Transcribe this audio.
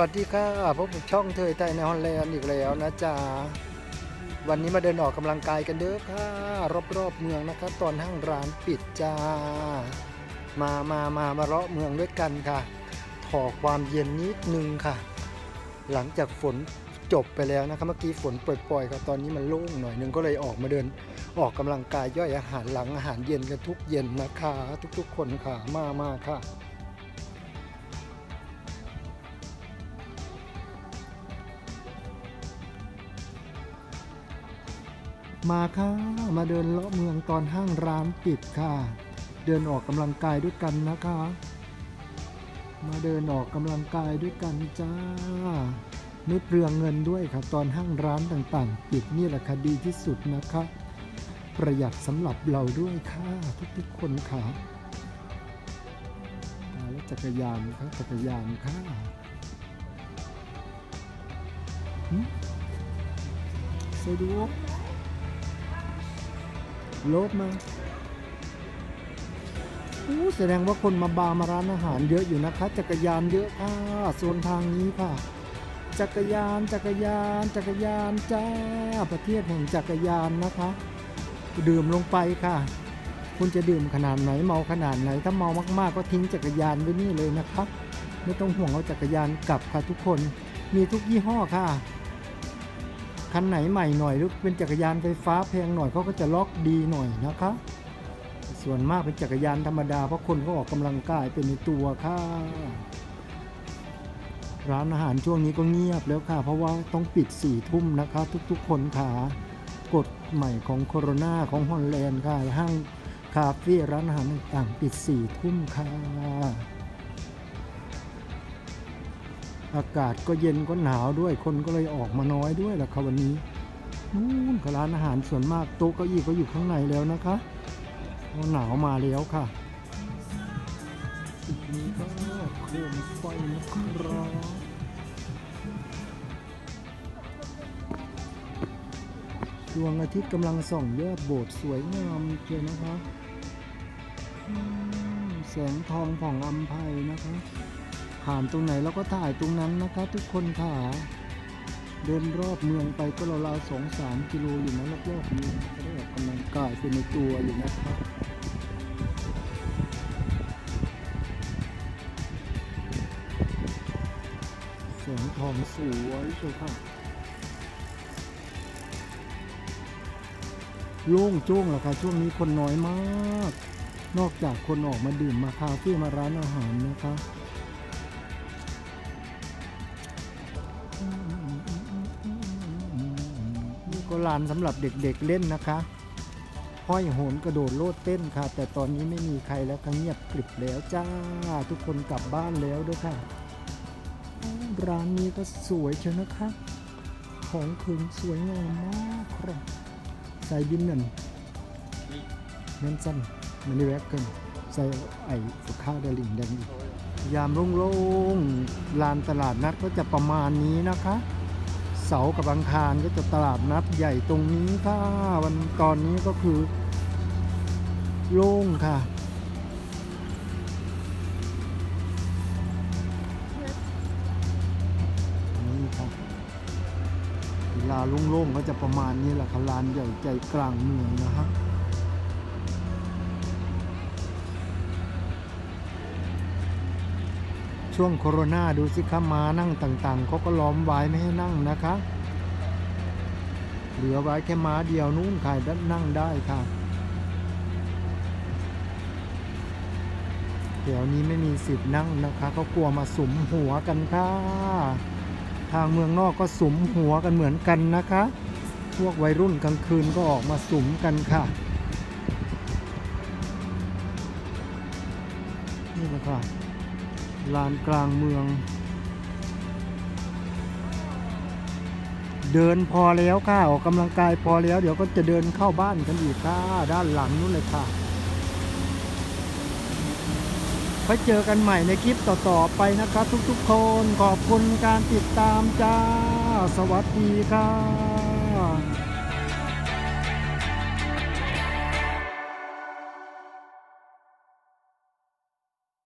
วัสดีค่ะพบกับช่องเธอไทยในฮอลแลนด์อีกแล้วนะจ๊ะวันนี้มาเดินออกกำลังกายกันเด้อค่ะ รอบๆเมืองนะคะตอนห้างร้านปิดจ้า มามามามาเลาะเมืองด้วยกันค่ะถอความเย็นนิดนึงค่ะ หลังจากฝนจบไปแล้วนะคะเมื่อกี้ฝนปล่อยๆค่ะตอนนี้มันโล่งหน่อยนึงก็เลยออกมาเดินออกกำลังกายย่อยอาหารหลังอาหารเย็นกันทุกเย็นนะคะ ทุกๆคนค่ะมามาค่ะ มาค่ะ มาเดินเลาะเมืองตอนห้างร้านปิดค่ะ เดินออกกำลังกายด้วยกันนะคะ มาเดินออกกำลังกายด้วยกันจ้า ไม่เปลืองเงินด้วยค่ะ ตอนห้างร้านต่างๆ ปิดนี่แหละค่ะดีที่สุดนะคะ ประหยัดสำหรับเราด้วยค่ะทุกๆคนค่ะตาแล้วจักรยานค่ะจักรยานค่ะหึใส่ ดูลบมาอู้แสดงว่าคนมาบาร์มาร้านอาหารเยอะอยู่นะคะ จักรยานเยอะค่ะโซนทางนี้ค่ะ จักรยานจักรยานจักรยานจ้าประเทศแห่งจักรยานนะคะ ดื่มลงไปค่ะ คุณจะดื่มขนาดไหนเมาขนาดไหน ถ้าเมามากๆ ก็ทิ้งจักรยานไว้นี่เลยนะคะ ไม่ต้องห่วงเอาจักรยานกลับค่ะทุกคนมีทุกยี่ห้อค่ะ คันไหนใหม่หน่อยหรือเป็นจักรยานไฟฟ้าแพงหน่อยเขาก็จะล็อกดีหน่อยนะคะ ส่วนมากเป็นจักรยานธรรมดาเพราะคนก็ออกกำลังกายเป็นในตัวค่ะร้านอาหารช่วงนี้ก็เงียบแล้วค่ะ เพราะว่าต้องปิดสี่ทุ่มนะคะ ทุกๆ คนค่ะกฎใหม่ของโคโรนาของฮอลแลนด์ค่ะห้างคาเฟ่ร้านอาหารต่างๆ ปิดสี่ทุ่มค่ะ อากาศก็เย็นก็หนาวด้วย คนก็เลยออกมาน้อยด้วยแหละค่ะวันนี้นู่นร้านอาหารส่วนมากโต๊ะเก้าอี้ก็อยู่ข้างในแล้วนะคะเพราะหนาวมาแล้วค่ะดนี้ก็โคมไฟนะครับดวงอาทิตย์กำลังส่องยอดโบสถ์สวยงามเชียนะคะแสงทองผ่องอำไพนะคะ ผ่านตรงไหนเราก็ถ่ายตรงนั้นนะคะ ทุกคนค่ะ เดินรอบเมืองไปก็ราวๆสองสามกิโลอยู่นะรอบๆเมืองก็ได้ออกกำลังกายเป็นในตัวอยู่นะครับแสงทองสวยเชียวค่ะโล่งโจ้งแล้วค่ะช่วงนี้คนน้อยมาก นอกจากคนออกมาดื่มมาคาเฟ่มาร้านอาหารนะคะ ก็ลานสำหรับเด็กๆเล่นนะคะห้อยโหนกระโดดโลดเต้นค่ะ แต่ตอนนี้ไม่มีใครแล้วเงียบกริบแล้วจ้า ทุกคนกลับบ้านแล้วด้วยค่ะ ร้านนี้ก็สวยเชียวนะคะ ของขึงสวยงามมากครับใส่บินนั่นนั่นสั้นมันนี่แวกเกินใส่ไอ้ข้าวดาลิงแดงอีกยามโล่งๆลานตลาดนัดก็จะประมาณนี้นะคะ เสาร์กับอังคารก็จะตลาดนัดใหญ่ตรงนี้ค่ะวันตอนนี้ก็คือ โล่งค่ะ นี่ค่ะเวลาโล่งๆก็จะประมาณนี้แหละค่ะลานใหญ่ใจกลางเมืองนะฮะ ช่วงโคโรนาดูสิคะมานั่งต่างๆเขาก็ล้อมไว้ไม่ให้นั่งนะคะ เหลือไว้แค่ม้าเดียวนู้นขายนั่งได้ค่ะแถวนี้ไม่มีสิทธิ์นั่งนะคะเขากลัวมาสุมหัวกันค่ะ ทางเมืองนอกก็สุมหัวกันเหมือนกันนะคะ พวกวัยรุ่นกลางคืนก็ออกมาสุมกันค่ะ นี่แหละค่ะ ลานกลางเมือง เดินพอแล้วค่ะ ออกกำลังกายพอแล้ว เดี๋ยวก็จะเดินเข้าบ้านกันอีกค่ะ ด้านหลังนู้นเลยค่ะไว้เจอกันใหม่ในคลิปต่อๆไปนะครับ ทุกๆคนขอบคุณการติดตามจ้า สวัสดีครับ